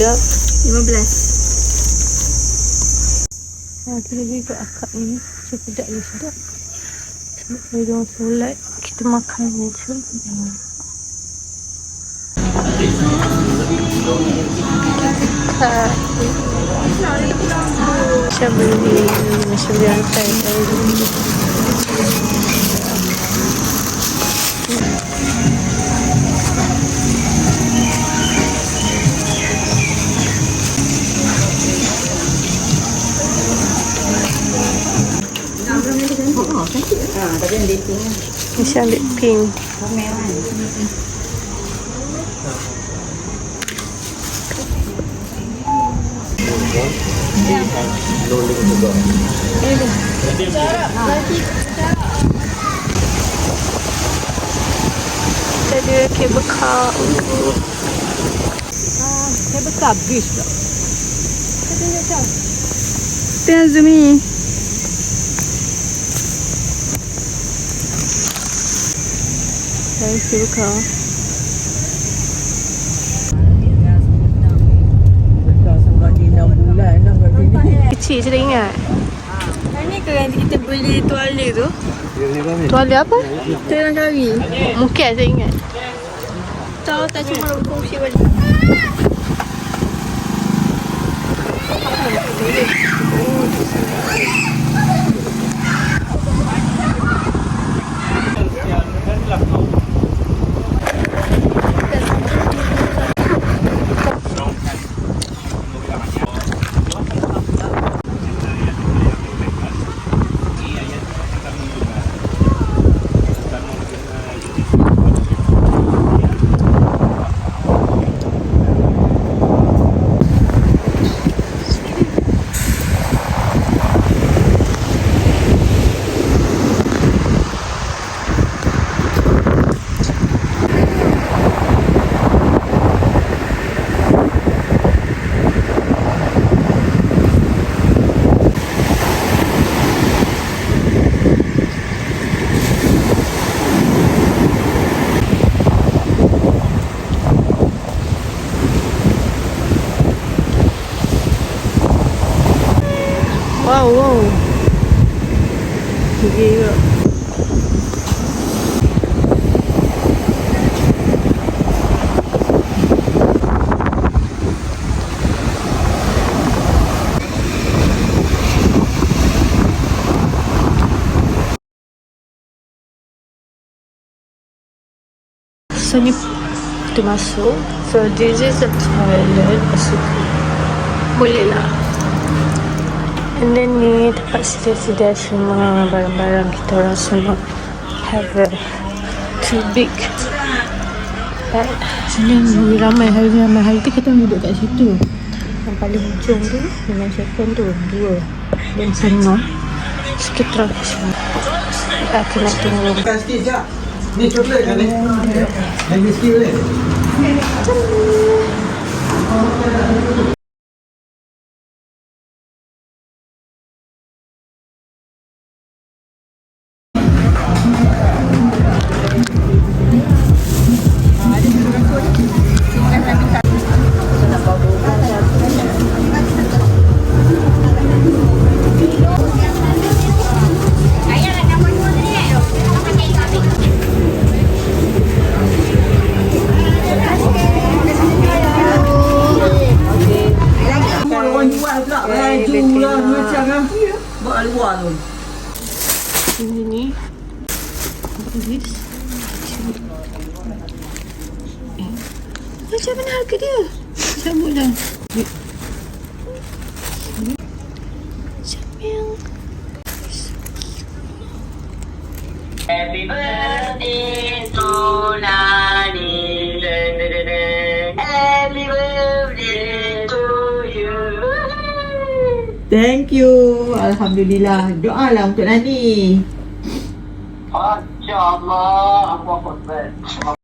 Budak. 15. Ha, kita pergi ke akak ni. Macam budak dia sedap. Sebab saya orang solat. Kita makan ni tu. Hmm. Macam beli. Macam beli hantar. Michelle Liping. Michelle Liping. Ito meron. Loading kabel car. Kecil saya tak ingat. Ini ke yang kita beli tuala tu? Tuala apa? Tengah kari. Mungkin saya ingat. Tahu tak cuma kongsi balik. geliyor. Sonic Dimaso. So this is the toilet. Mulila. And then ni tempat sedia-sedia semua barang-barang kita orang semua have a too big bag. Sini ramai hari ni ramai hari tu kita duduk kat situ. Yang paling hujung tu dengan second tu dua. Dan tengah sekitar ke sini. Kita kena tunggu. Sikit. Ni coklat kan ni? Lagi sikit boleh? Orang This? Eh, Macam mana harga dia? Dah. Comel. Happy birthday Thank you. Alhamdulillah. Doa lah untuk Nani. InsyaAllah. Aku apa